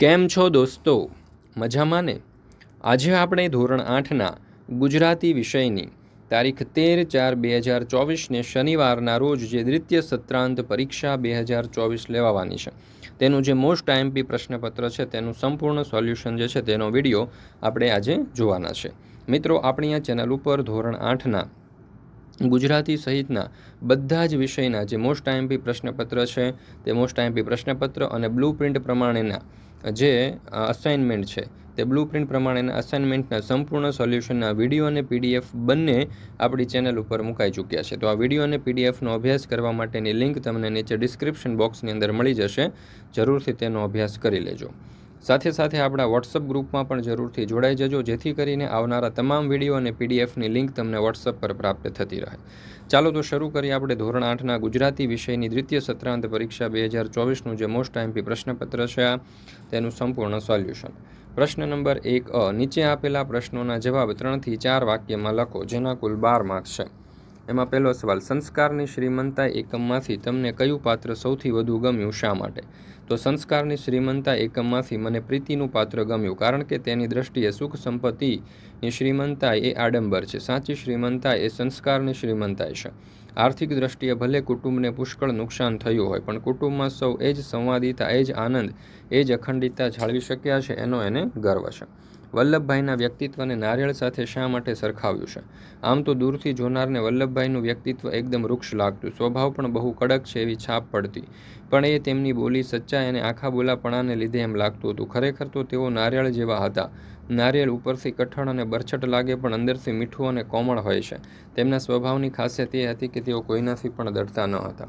કેમ છો દોસ્તો? મજામાં ને? આજે આપણે ધોરણ આઠના ગુજરાતી વિષયની તારીખ તેર ચાર બે હજાર ચોવીસને શનિવારના રોજ જે દ્વિતીય સત્રાંત પરીક્ષા બે હજાર ચોવીસ લેવાવાની છે, તેનું જે મોસ્ટ આઈએમપી પ્રશ્નપત્ર છે, તેનું સંપૂર્ણ સોલ્યુશન જે છે, તેનો વીડિયો આપણે આજે જોવાના છે. મિત્રો, આપણી આ ચેનલ ઉપર ધોરણ આઠના ગુજરાતી સહિતના બધા જ વિષયના જે મોસ્ટ આઈએમપી પ્રશ્નપત્ર છે, તે મોસ્ટ આઈએમપી પ્રશ્નપત્ર અને બ્લુ પ્રિન્ટ પ્રમાણેના જે અસાઇનમેન્ટ છે, તે બ્લુ પ્રિન્ટ પ્રમાણેના અસાઇનમેન્ટના સંપૂર્ણ સોલ્યુશનના વીડિયો અને પીડીએફ બંને આપણી ચેનલ ઉપર મુકાઈ ચૂક્યા છે. તો આ વીડિયો અને પીડીએફનો અભ્યાસ કરવા માટેની લિંક તમને નીચે ડિસ્ક્રિપ્શન બોક્સની અંદર મળી જશે. જરૂરથી તેનો અભ્યાસ કરી લેજો. સાથે સાથે આપણા વોટ્સઅપ ગ્રુપમાં પણ જરૂરથી જોડાઈ જજો, જેથી કરીને આવનારા તમામ વીડિયો અને પીડીએફની લિંક તમને વોટ્સઅપ પર પ્રાપ્ત થતી રહે. ચાલો તો શરૂ કરીએ આપણે ધોરણ આઠના ગુજરાતી વિષયની દ્વિતીય સત્રાંત પરીક્ષા બે હજાર ચોવીસનું, જે મોસ્ટ આઈમપી પ્રશ્નપત્ર છે તેનું સંપૂર્ણ સોલ્યુશન પ્રશ્ન નંબર એક અ, નીચે આપેલા પ્રશ્નોના જવાબ ત્રણથી ચાર વાક્યમાં લખો, જેના કુલ બાર માર્ક્સ છે. એમાં પહેલો સવાલ, સંસ્કારની શ્રીમંતા એકમમાંથી તમને કયું પાત્ર સૌથી વધુ ગમ્યું, શા માટે? તો સંસ્કારની શ્રીમંતા એકમમાંથી મને પ્રીતિનું પાત્ર ગમ્યું, કારણ કે તેની દ્રષ્ટિએ સુખ સંપત્તિની શ્રીમંતા એ આડંબર છે. સાચી શ્રીમંતા એ સંસ્કારની શ્રીમંતા છે. આર્થિક દ્રષ્ટિએ ભલે કુટુંબને પુષ્કળ નુકસાન થયું હોય, પણ કુટુંબમાં સૌ એ જ સંવાદિતા, એ જ આનંદ, એ જ અખંડિતતા જાળવી શક્યા છે, એનો એને ગર્વ છે. વલ્લભભાઈના વ્યક્તિત્વને નારિયેળ સાથે શા માટે સરખાવ્યું છે? આમ તો દૂરથી જોનારને વલ્લભભાઈનું વ્યક્તિત્વ એકદમ વૃક્ષ લાગતું, સ્વભાવ પણ બહુ કડક છે એવી છાપ પડતી. પણ એ તેમની બોલી સચ્ચાઈ અને આખા બોલાપણાને લીધે એમ લાગતું હતું. ખરેખર તો તેઓ નારિયેળ જેવા હતા. નારિયેળ ઉપરથી કઠણ અને બરછટ લાગે પણ અંદરથી મીઠું અને કોમળ હોય છે. તેમના સ્વભાવની ખાસિયત એ હતી કે તેઓ કોઈનાથી પણ ડરતા ન હતા.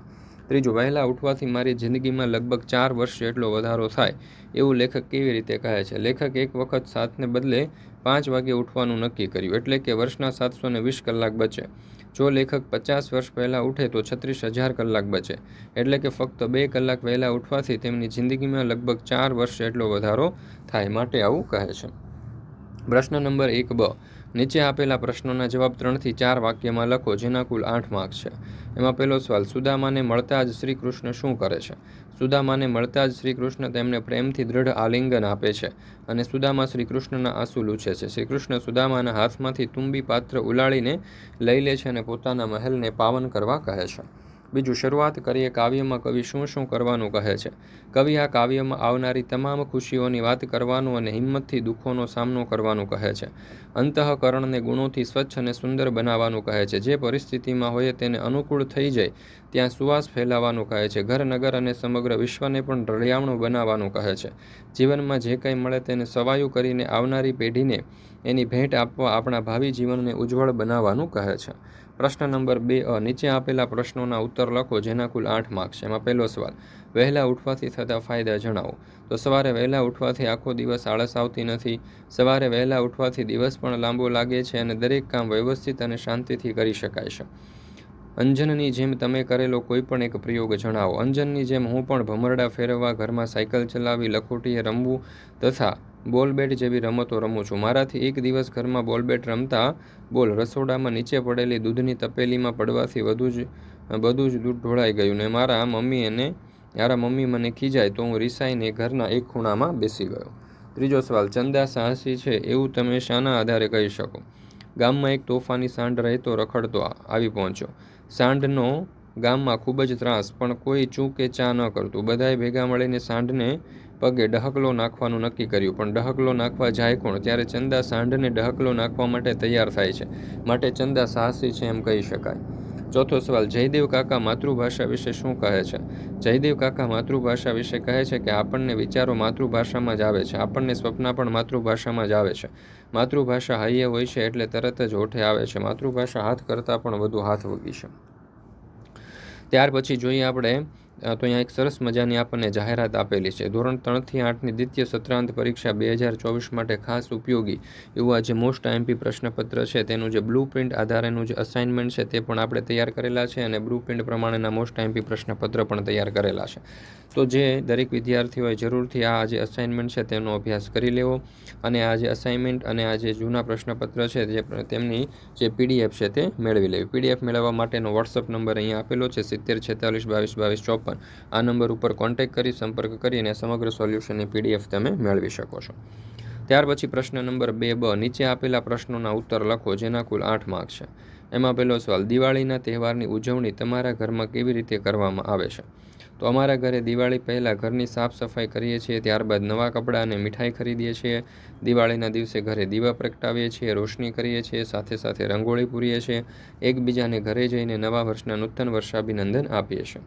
ત્રીજું વહેલા ઉઠવાથી મારી જિંદગીમાં લગભગ ચાર વર્ષ જેટલો વધારો થાય, એવું લેખક કેવી રીતે કહે છે? લેખક એક વખત સાતને બદલે પાંચ વાગે ઉઠવાનું નક્કી કર્યું, એટલે કે વર્ષના સાતસો ને વીસ કલાક બચે. જો લેખક પચાસ વર્ષ પહેલાં ઉઠે તો છત્રીસ હજાર કલાક બચે, એટલે કે ફક્ત બે કલાક વહેલા ઉઠવાથી તેમની જિંદગીમાં લગભગ ચાર વર્ષ જેટલો વધારો થાય, માટે આવું કહે છે. પ્રશ્ન નંબર એક બ. નીચે આપેલા પ્રશ્નોના જવાબ ત્રણથી ચાર વાક્યમાં લખો, જેના કુલ આઠ માર્ક છે. એમાં પહેલો સવાલ, સુદામાને મળતા જ શ્રી કૃષ્ણ શું કરે છે? સુદામાને મળતા જ શ્રી કૃષ્ણ તેમને પ્રેમથી દૃઢ આલિંગન આપે છે અને સુદામા શ્રી કૃષ્ણના આંસુ લૂછે છે. શ્રી કૃષ્ણ સુદામાના હાથમાંથી તુંબી પાત્ર ઉલાળીને લઈ લે છે અને પોતાના મહેલને પાવન કરવા કહે છે. બીજું શરૂઆત કરીએ કાવ્યમાં કવિ શું શું કરવાનું કહે છે. કવિ આ કાવ્યમાં આવનારી તમામ ખુશીઓની વાત કરવાનું અને હિંમતથી દુઃખોનો સામનો કરવાનું કહે છે. અંતઃકરણને ગુણોથી સ્વચ્છ અને સુંદર બનાવવાનું કહે છે. જે પરિસ્થિતિમાં હોય તેને અનુકૂળ થઈ જાય, ત્યાં સુવાસ ફેલાવવાનું કહે છે. ઘર, નગર અને સમગ્ર વિશ્વને પણ રળિયામણું બનાવવાનું કહે છે. જીવનમાં જે કંઈ મળે તેને સવાયું કરીને આવનારી પેઢીને એની ભેટ આપવા આપણા ભાવિ જીવનને ઉજ્જવળ બનાવવાનું કહે છે. પ્રશ્ન નંબર બે, અ, નીચે આપેલા પ્રશ્નોના ઉત્તર લખો જેના કુલ આઠ માર્ક્સ છે. એમાં પહેલો સવાલ, વહેલા ઉઠવાથી થતા ફાયદા જણાવો. તો સવારે વહેલા ઉઠવાથી આખો દિવસ આળસ આવતી નથી. સવારે વહેલા ઉઠવાથી દિવસ પણ લાંબો લાગે છે અને દરેક કામ વ્યવસ્થિત અને શાંતિથી કરી શકાય છે. અંજનની જેમ તમે કરેલો કોઈ પણ એક પ્રયોગ જણાવો. અંજનની જેમ હું પણ ભમરડા ફેરવવા ઘરમાં સાયકલ ચલાવી, લખોટીએ રમવું તથા બોલ બેટ જેવી રમતો રમું છું. મારાથી એક દિવસ ઘરમાં બોલ બેટ રમતા બોલ રસોડામાં નીચે પડેલી દૂધની તપેલીમાં પડવાથી વધુ જ, બધું જ દૂધ ઢોળાઈ ગયું ને મારા મમ્મી અને મારા મમ્મી મને ખીજાય તો હું રિસાઈને ઘરના એક ખૂણામાં બેસી ગયો. ત્રીજો સવાલ, ચંદા સાહસી છે એવું તમે શાના આધારે કહી શકો? ગામમાં એક તોફાની સાંઢ રહેતો રખડતો આવી પહોંચ્યો. સાંઢનો ગામમાં ખૂબ જ ત્રાસ, પણ કોઈ ચૂં કે ચા ન કરતું. બધાએ ભેગા મળીને સાંઢને પગે ડહકલો નાખવાનું નક્કી કર્યું, પણ ડહકલો નાખવા જાય કોણ? ત્યારે ચંદા સાંઢને ડહકલો નાખવા માટે તૈયાર થાય છે. માટે ચંદા સાહસી છે એમ કહી શકાય. ચોથો સવાલ, જયદેવ કાકા માતૃભાષા વિશે શું કહે છે? જયદેવ કાકા માતૃભાષા વિશે કહે છે કે આપણને વિચારો માતૃભાષામાં જ આવે છે. આપણને સ્વપ્ન પણ માતૃભાષામાં જ આવે છે. માતૃભાષા હૈયે હોય છે એટલે તરત જ ઓઠે આવે છે. માતૃભાષા હાથ કરતાં પણ વધુ હાથ વગી છે. ત્યાર પછી જોઈએ આપણે તો અહીંયા એક સરસ મજાની આપણને જાહેરાત આપેલી છે. ધોરણ ત્રણથી આઠની દ્વિતીય સત્રાંત પરીક્ષા બે હજાર ચોવીસ માટે ખાસ ઉપયોગી એવું આ જે મોસ્ટ આઈએમપી પ્રશ્નપત્ર છે. તેનું જે બ્લુ પ્રિન્ટ આધારેનું જે અસાઇનમેન્ટ છે તે પણ આપણે તૈયાર કરેલા છે અને બ્લુ પ્રિન્ટ પ્રમાણેના મોસ્ટ આઈએમપી પ્રશ્નપત્ર પણ તૈયાર કરેલા છે. તો જે દરેક વિદ્યાર્થીઓએ જરૂરથી આ જે અસાઇનમેન્ટ છે તેનો અભ્યાસ કરી લેવો અને આ જે અસાઇનમેન્ટ અને આ જે જૂના પ્રશ્નપત્ર છે જે તેમની જે પીડીએફ છે તે મેળવી લેવી. પીડીએફ મેળવવા માટેનો વોટ્સઅપ નંબર અહીંયા આપેલો છે, સિત્તેર છેતાલીસ બાવીસ બાવીસ ચોપન. આ નંબર ઉપર કોન્ટેક્ટ કરી, સંપર્ક કરીને સમગ્ર સોલ્યુશનની પીડીએફ તમે મેળવી શકો છો. ત્યાર પછી પ્રશ્ન નંબર બે બ, નીચે આપેલા પ્રશ્નોના ઉત્તર લખો, જેના કુલ આઠ માર્ક છે. એમાં પહેલો સવાલ, દિવાળીના તહેવારની ઉજવણી તમારા ઘરમાં કેવી રીતે કરવામાં આવે છે? તો અમારા ઘરે દિવાળી પહેલાં ઘરની સાફ સફાઈ કરીએ છીએ, ત્યારબાદ નવા કપડાં અને મીઠાઈ ખરીદીએ છીએ. દિવાળીના દિવસે ઘરે દીવા પ્રગટાવીએ છીએ, રોશની કરીએ છીએ, સાથે સાથે રંગોળી પૂરીએ છીએ, એકબીજાને ઘરે જઈને નવા વર્ષના નૂતન વર્ષાભિનંદન આપીએ છીએ.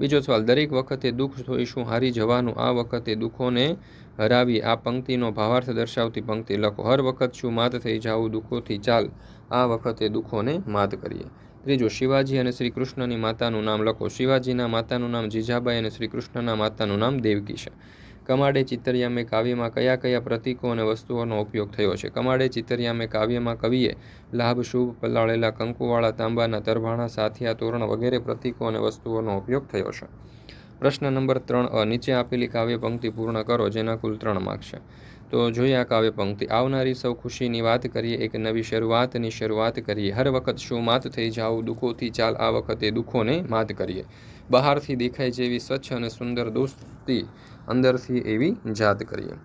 બીજો સવાલ, દરેક વખતે દુઃખ જોઈશું, હારી જવાનું આ વખતે દુઃખોને હરાવી આ પંક્તિનો ભાવાર્થ દર્શાવતી પંક્તિ લખો. હર વખત શું માત થઈ જાવું દુઃખોથી ચાલ, આ વખતે દુઃખોને માત કરીએ. ત્રીજું, શિવાજી અને શ્રી કૃષ્ણની માતાનું નામ લખો. શિવાજીના માતાનું નામ જીજાબાઈ અને શ્રી કૃષ્ણના માતાનું નામ દેવકી છે. કમાડે ચિતરિયામે કાવ્યમાં કયા કયા પ્રતીકો અને વસ્તુઓનો ઉપયોગ થયો છે? કમાડે ચિતરિયામે કાવ્યમાં કવિએ લાભ, શુભ, પલાળેલા કંકુવાળા તાંબાના તરભાણા, સાથિયા, તોરણ વગેરે પ્રતીકો અને વસ્તુઓનો ઉપયોગ થયો છે. પ્રશ્ન નંબર ત્રણ અ, નીચે આપેલી કાવ્ય પંક્તિ પૂર્ણ કરો, જેના કુલ ત્રણ માર્ક છે. તો જોઈએ આ કાવ્ય પંક્તિ, આવનારી સૌ ખુશીની વાત કરીએ, એક નવી શરૂઆતની શરૂઆત કરીએ. હર વખત શું માત થઈ જાવ દુઃખોથી ચાલ, આ વખતે દુઃખોને માત કરીએ. બહારથી દેખાય જેવી સ્વચ્છ અને સુંદર દોસ્તી, અંદરથી એવી જાત કરીએ.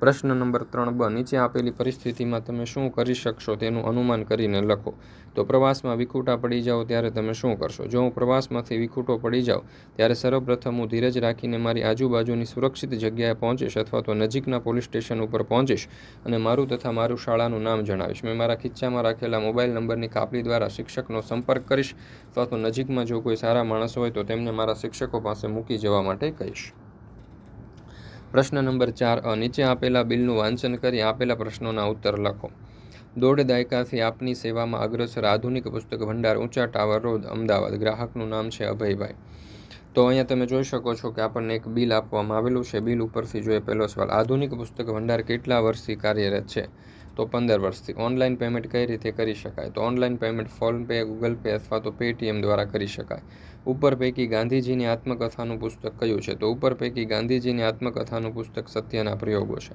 પ્રશ્ન નંબર ત્રણ બ, નીચે આપેલી પરિસ્થિતિમાં તમે શું કરી શકશો તેનું અનુમાન કરીને લખો. તો પ્રવાસમાં વિખૂટા પડી જાઓ ત્યારે તમે શું કરશો? જો હું પ્રવાસમાંથી વિખૂટો પડી જાઉં, ત્યારે સર્વપ્રથમ હું ધીરજ રાખીને મારી આજુબાજુની સુરક્ષિત જગ્યાએ પહોંચીશ અથવા તો નજીકના પોલીસ સ્ટેશન ઉપર પહોંચીશ અને મારું તથા મારું શાળાનું નામ જણાવીશ. મેં મારા ખિસ્સામાં રાખેલા મોબાઈલ નંબરની કાપલી દ્વારા શિક્ષકનો સંપર્ક કરીશ અથવા તો નજીકમાં જો કોઈ સારા માણસ હોય તો તેમને મારા શિક્ષકો પાસે મૂકી જવા માટે કહીશ. પ્રશ્ન નંબર ચાર, અ, નીચે આપેલા બિલનું વાંચન કરી આપેલા પ્રશ્નોના ઉત્તર લખો. દોઢ દાયકાથી આપની સેવામાં અગ્રસર આધુનિક પુસ્તક ભંડાર ઊંચા ટાવર રોડ, અમદાવાદ. ગ્રાહકનું નામ છે અભયભાઈ. તો અહીંયા તમે જોઈ શકો છો કે આપણને એક બિલ આપવામાં આવેલું છે. બિલ ઉપરથી જોઈએ પહેલો સવાલ, આધુનિક પુસ્તક ભંડાર કેટલા વર્ષથી કાર્યરત છે? તો પંદર વર્ષથી. ઓનલાઈન પેમેન્ટ કઈ રીતે કરી શકાય? તો online payment PhonePe Google Pay અથવા તો પેટીએમ દ્વારા કરી શકાય. ઉપર પૈકી ગાંધીજીની આત્મકથાનું પુસ્તક કયું છે? તો ઉપર પૈકી ગાંધીજીની આત્મકથાનું પુસ્તક સત્યના પ્રયોગો છે.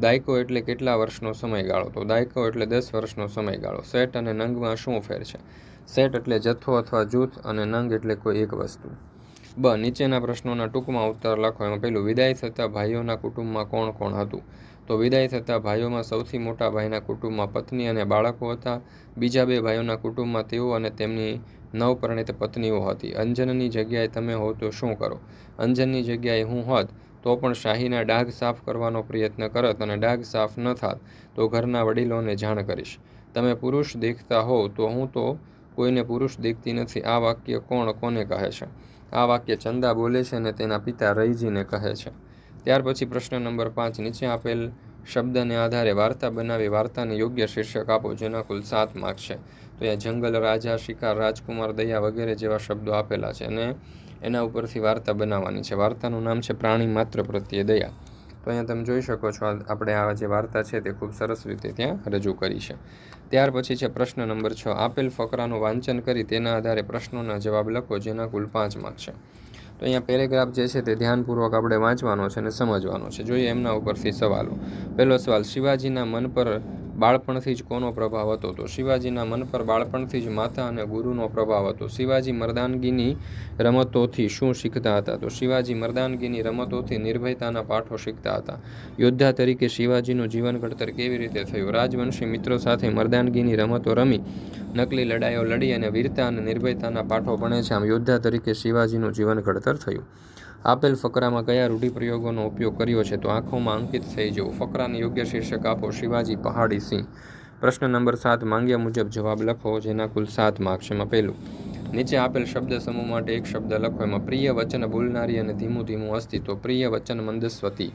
દાયકો એટલે કેટલા વર્ષનો સમયગાળો? તો દાયકો એટલે દસ વર્ષનો સમયગાળો. સેટ અને નંગમાં શું ફેર છે? સેટ એટલે જથ્થો અથવા જૂથ અને નંગ એટલે કોઈ એક વસ્તુ. બ, નીચેના પ્રશ્નોના ટૂંકમાં ઉત્તર લખો. એમાં પહેલું, વિદાય થતા ભાઈઓના કુટુંબમાં કોણ કોણ હતું? તો વિદાય થતા ભાઈઓમાં સૌથી મોટા ભાઈના કુટુંબમાં પત્ની અને બાળકો હતા. બીજા બે ભાઈઓના કુટુંબમાં તેઓ અને તેમની નવપરિણીત પત્નીઓ હતી. અંજનની જગ્યાએ તમે હો તો શું કરો? અંજનની જગ્યાએ હું હોત તો પણ શાહીના ડાઘ સાફ કરવાનો પ્રયત્ન કરત અને ડાઘ સાફ ન થાત તો ઘરના વડીલોને જાણ કરીશ. તમે પુરુષ દેખતા હો તો હું તો કોઈને પુરુષ દેખતી નથી. આ વાક્ય કોણ કોને કહે છે? આ વાક્ય ચંદા બોલે છે અને તેના પિતા રઈજીને કહે છે. ત્યાર પછી પ્રશ્ન નંબર પાંચ, નીચે આપેલ શબ્દને આધારે વાર્તા બનાવી વાર્તાને યોગ્ય શીર્ષક આપો, જેના કુલ સાત માર્ક છે. તો અહીંયા જંગલ રાજા, શિકાર, રાજકુમાર, દયા વગેરે જેવા શબ્દો આપેલા છે અને એના ઉપરથી વાર્તા બનાવવાની છે. વાર્તાનું નામ છે પ્રાણી માત્ર પ્રત્યે દયા. તો અહીંયા તમે જોઈ શકો છો આપણે આ જે વાર્તા છે તે ખૂબ સરસ રીતે ત્યાં રજૂ કરી છે. ત્યાર પછી છે પ્રશ્ન નંબર છ, આપેલ ફકરાનું વાંચન કરી તેના આધારે પ્રશ્નોના જવાબ લખો, જેના કુલ પાંચ માર્ક છે. તો અહીંયા પેરેગ્રાફ જે છે તે ધ્યાનપૂર્વક આપણે વાંચવાનો છે અને સમજવાનો છે. જોઈએ એમના ઉપરથી સવાલો. પહેલો સવાલ, શિવાજીના મન પર બાળપણથી જ કોનો પ્રભાવ હતો તો શિવાજીના મન પર બાળપણથી જ માતા અને ગુરુનો પ્રભાવ હતો. શિવાજી મરદાનગીની રમતોથી શું શીખતા હતા? તો શિવાજી મર્દાનગીની રમતોથી નિર્ભયતાના પાઠો શીખતા હતા. યોદ્ધા તરીકે શિવાજીનું જીવન ઘડતર કેવી રીતે થયું? રાજવંશી મિત્રો સાથે મર્દાનગીની રમતો રમી, નકલી લડાઈઓ લડી અને વીરતા અને નિર્ભયતાના પાઠો ભણે છે. આમ યોદ્ધા તરીકે શિવાજીનું જીવન ઘડતર થયું. આપેલ ફકરામાં કયા રૂઢિપ્રયોગોનો ઉપયોગ કર્યો છે તો આંખોમાં અંકિત થઈ જવું. ફકરાને યોગ્ય શીર્ષક આપો, શિવાજી પહાડી સિંહ. પ્રશ્ન નંબર સાત, માંગ્યા મુજબ જવાબ લખો, જેના કુલ સાત માર્ક્સ એમાં પહેલું, નીચે આપેલ શબ્દ સમૂહ માટે એક શબ્દ લખો. એમાં પ્રિય વચન બોલનારી અને ધીમું ધીમું અસ્તિત્વ, પ્રિય વચન મંદસ્વતી.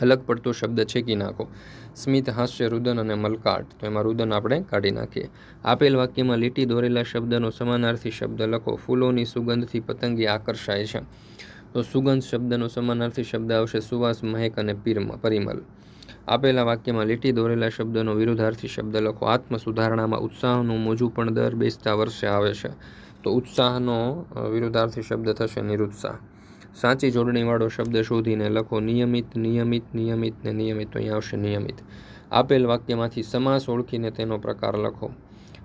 અલગ પડતો શબ્દ છેકી નાખો? સ્મિત, હાસ્ય, રુદન અને મલકાટ. તો એમાં રુદન આપણે કાઢી નાખીએ. આપેલ વાક્યમાં લીટી દોરેલા શબ્દનો સમાનાર્થી શબ્દ લખો. ફૂલોની સુગંધથી પતંગી આકર્ષાય છે. તો સુગંધ શબ્દનો સમાનાર્થી શબ્દ આવશે સુવાસ, મહેક અને પીરમ, પરિમલ. આપેલા વાક્યમાં લીટી દોરેલા શબ્દનો વિરુદ્ધાર્થી શબ્દ લખો. આત્મ સુધારણામાં ઉત્સાહનું મોજું પણ દર બેસતા વર્ષે આવે છે. તો ઉત્સાહનો વિરુદ્ધાર્થી શબ્દ થશે નિરુત્સાહ. સાચી જોડણીવાળો શબ્દ શોધીને લખો. નિયમિત નિયમિત નિયમિત ને નિયમિત અહીંયા આવશે નિયમિત. આપેલ વાક્યમાંથી સમાસ ઓળખીને તેનો પ્રકાર લખો.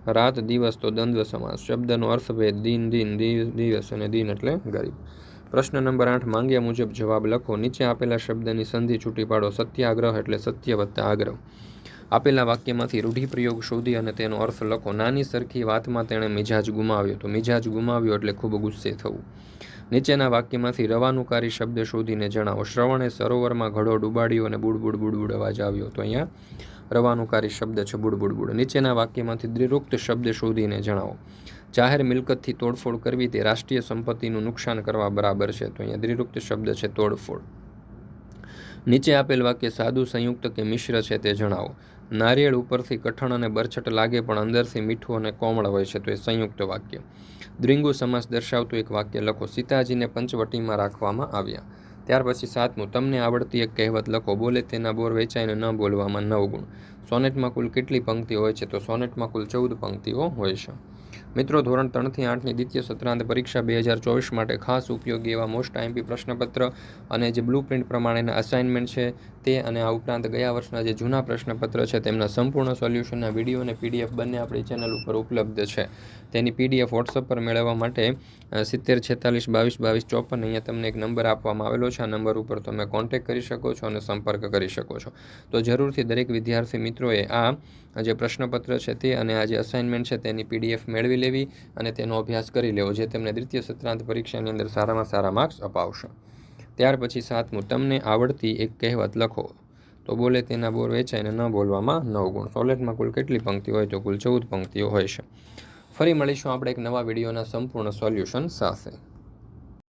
રાત, દિવસ તો દ્વંદ્વ સમાસ. શબ્દનો અર્થભેદ દિન દિન, દિવસ અને દિન એટલે ગરીબ. પ્રશ્ન નંબર આઠ, માંગ્યા મુજબ જવાબ લખો. નીચે આપેલા શબ્દની સંધિ છૂટી પાડો. સત્યાગ્રહ એટલે સત્ય વત્તા આગ્રહ. આપેલા વાક્યમાંથી રૂઢિપ્રયોગ શોધી અને તેનો અર્થ લખો. નાની સરખી વાતમાં તેણે મિજાજ ગુમાવ્યો તો મિજાજ ગુમાવ્યો એટલે ખૂબ ગુસ્સે થવું. નીચેના વાક્યમાંથી રવાનુકારી શબ્દ શોધીને જણાવો. શ્રવણે સરોવરમાં ઘડો ડૂબાડ્યો અને બુડબુડ બુડબુડ અવાજ આવ્યો તો અહીંયા રવાનુકારી શબ્દ છે બુડબુડ બુડ નીચેના વાક્યમાંથી દ્રિરુક્ત શબ્દ શોધીને જણાવો. જાહેર મિલકતથી તોડફોડ કરવી તે રાષ્ટ્રીય સંપત્તિનું નુકસાન કરવા બરાબર છે. તો અહીંયા દ્રિરુક્ત શબ્દ છે તોડફોડ. નીચે આપેલ વાક્ય સાદું, સંયુક્ત કે મિશ્ર છે તે જણાવો. નારિયેળ ઉપરથી કઠણ અને બરછટ લાગે પણ અંદરથી મીઠું અને કોમળ હોય છે, તો એ સંયુક્ત વાક્ય. દ્વિંગુ સમાસ દર્શાવતું એક વાક્ય લખો, સીતાજીને પંચવટીમાં રાખવામાં આવ્યા. ત્યાર પછી સાતમું, તમને આવડતી એક કહેવત લખો, બોલે તેના બોર વેચાઈને ન બોલવામાં નવ ગુણ. સોનેટમાં કુલ કેટલી પંક્તિ હોય છે? તો સોનેટમાં કુલ ચૌદ પંક્તિઓ હોય છે. મિત્રો, ધોરણ ત્રણથી આઠની દ્વિતીય સત્રાંત પરીક્ષા બે હજાર ચોવીસ માટે ખાસ ઉપયોગી એવા મોસ્ટ આઈએમપી પ્રશ્નપત્ર અને જે બ્લુ પ્રિન્ટ પ્રમાણેના અસાઇનમેન્ટ છે તે અને આ ઉપરાંત ગયા વર્ષના જે જૂના પ્રશ્નપત્ર છે તેમના સંપૂર્ણ સોલ્યુશનના વીડિયો અને પીડીએફ બંને આપણી ચેનલ ઉપર ઉપલબ્ધ છે. તેની પીડીએફ વોટ્સઅપ પર મેળવવા માટે સિત્તેર, છેતાલીસ, બાવીસ બાવીસ, ચોપન અહીંયા તમને એક નંબર આપવામાં આવેલો છે. આ નંબર ઉપર તમે કોન્ટેક કરી શકો છો અને સંપર્ક કરી શકો છો. તો જરૂરથી દરેક વિદ્યાર્થી મિત્રોએ આ જે પ્રશ્નપત્ર છે તે અને આ જે અસાઇનમેન્ટ છે તેની પીડીએફ મેળવી લેવી અને તેનો અભ્યાસ કરી લેવો, જે તમને દ્વિતીય સત્રાંત પરીક્ષાની અંદર સારામાં સારા માર્ક્સ અપાવશે. ત્યાર પછી સાતમું તમને આવડતી એક કહેવત લખો. તો બોલે, તેના બોર વેચાઈને ન બોલવામાં નવ ગુણ. સોલેટમાં કુલ કેટલી પંક્તિઓ હોય? તો કુલ ચૌદ પંક્તિઓ હોય છે. ફરી મળીશું આપણે એક નવા વિડીયોના સંપૂર્ણ સોલ્યુશન સાથે.